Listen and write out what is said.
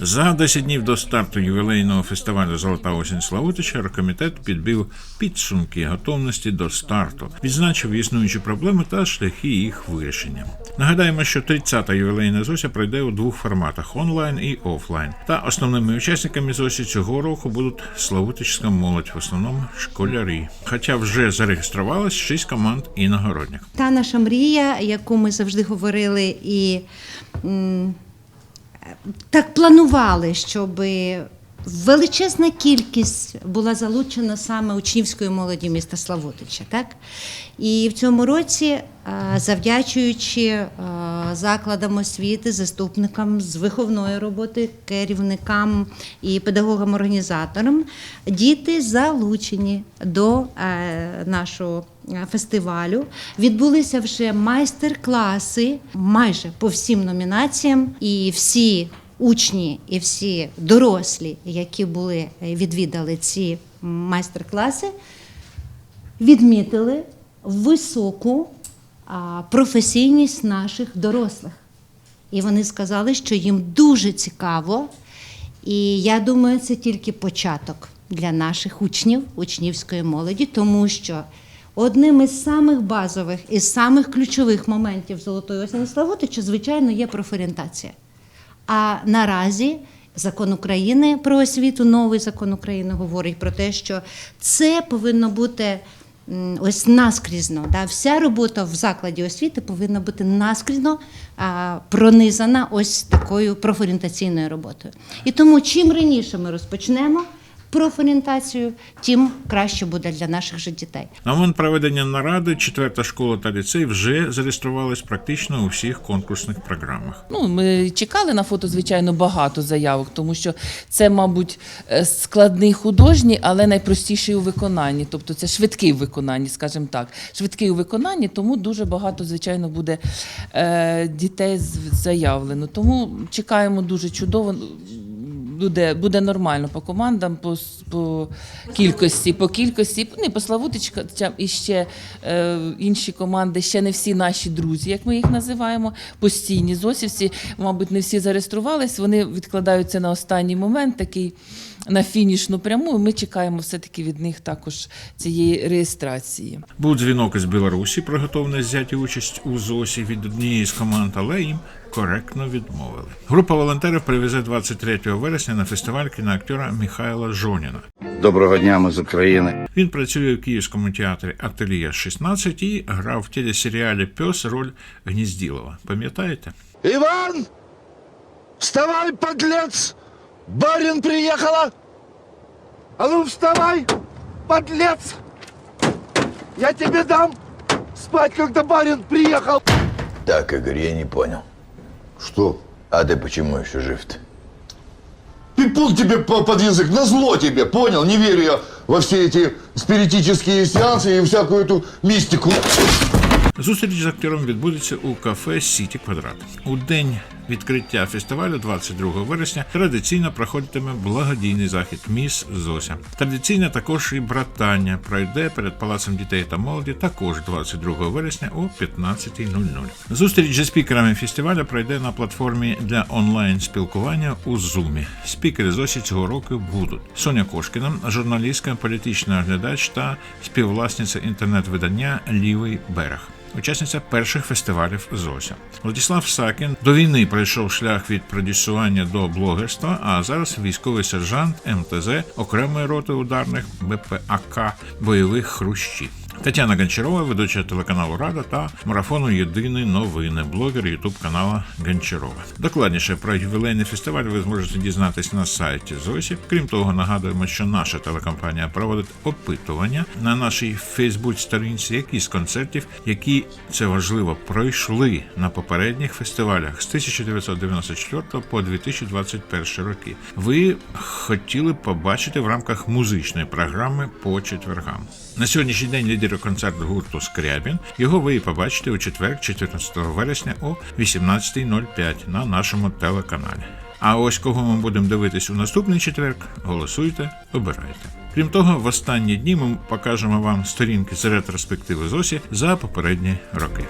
За 10 днів до старту ювілейного фестивалю Золота осінь Славутича комітет підбив підсумки готовності до старту, відзначив існуючі проблеми та шляхи їх вирішення. Нагадаємо, що 30-та ювілейна ЗОСЯ пройде у двох форматах онлайн і офлайн. Та основними учасниками ЗОСі цього року будуть Славутичська молодь, в основному школярі. Хоча вже зареєструвалось 6 команд іногородніх. Та наша мрія, яку ми завжди говорили і так планували, щоб величезна кількість була залучена саме учнівської молоді міста Славутича. Так? І в цьому році, е, завдячуючи е, закладам освіти, заступникам з виховної роботи, керівникам і педагогам-організаторам, діти залучені до е, нашого фестивалю. Відбулися вже майстер-класи майже по всім номінаціям, і всі учні і всі дорослі, які були е, відвідали ці майстер-класи, відмітили високу професійність наших дорослих. І вони сказали, що їм дуже цікаво. І я думаю, це тільки початок для наших учнів, учнівської молоді, тому що одним із самих базових і самих ключових моментів Золотої осені Славутича, звичайно, є профорієнтація. А наразі закон України про освіту, новий закон України говорить про те, що це повинно бути ось наскрізно. Да? Вся робота в закладі освіти повинна бути наскрізно а, пронизана ось такою профорієнтаційною роботою. І тому чим раніше ми розпочнемо профорієнтацію, тим краще буде для наших же дітей. На момент проведення наради четверта школа та ліцей вже зареєструвались практично у всіх конкурсних програмах. Ну, ми чекали на фото, звичайно, багато заявок, тому що це, мабуть, е, складний художній, але найпростіший у виконанні. Тобто це швидкий у виконанні, скажімо так. Швидкий у виконанні, тому дуже багато, звичайно, буде е, дітей з- заявлено. Тому чекаємо дуже чудово. Буде, буде нормально по командам, по, по кількості, по кількості, не по Славутичкам і ще е, інші команди, ще не всі наші друзі, як ми їх називаємо, постійні зосівці. Мабуть, не всі зареєструвались. Вони відкладаються на останній момент, такий на фінішну пряму. і Ми чекаємо все-таки від них також цієї реєстрації. Був дзвінок із Білорусі про готовність взяти участь у ЗОСі від однієї з команд, але їм коректно відмовили. Група волонтерів привезе 23 вересня на фестиваль кіноактера Михайла Жоніна. Доброго дня, ми з України. Він працює у Київському театрі Ателія 16 і грав в телесеріалі Пес роль Гнізділова. Пам'ятаєте? Иван! Вставай, подлец! Барин приехала! А ну вставай, подлец! Я тебе дам спать, когда барин приехал! Так, Игорь, я не понял. Что? А ты почему еще жив-то? Пипун тебе по- под язык, назло тебе, понял? Не верю я во все эти спиритические сеансы и всякую эту мистику. Зустріч з актором відбудеться у кафе Сіті Квадрат. У день відкриття фестивалю, 22 вересня, традиційно проходитиме благодійний захід Міс Зося. Традиційно також і братання пройде перед палацем дітей та молоді також 22 вересня о 15.00. Зустріч зі спікерами фестивалю пройде на платформі для онлайн спілкування у Zoom. Спікери Зосі цього року будуть Соня Кошкіна, журналістка, політична оглядач та співвласниця інтернет-видання Лівий берег. Учасниця перших фестивалів Зося Владислав Сакін до війни пройшов шлях від продюсування до блогерства, а зараз військовий сержант МТЗ окремої роти ударних БПАК бойових хрущі. Тетяна Гончарова, ведуча телеканалу Рада та марафону Єдині новини, блогер Ютуб канала Гончарова. Докладніше про ювілейний фестиваль ви зможете дізнатись на сайті Зосі. Крім того, нагадуємо, що наша телекомпанія проводить опитування на нашій Фейсбук-сторінці, які з концертів, які це важливо, пройшли на попередніх фестивалях з 1994 по 2021 роки. Ви хотіли побачити в рамках музичної програми по четвергам. На сьогоднішній день лідер концерту гурту Скрябін. Його ви побачите у четвер, 14 вересня о 18.05 на нашому телеканалі. А ось кого ми будемо дивитись у наступний четверг, голосуйте, обирайте. Крім того, в останні дні ми покажемо вам сторінки з ретроспективи ЗОСі за попередні роки.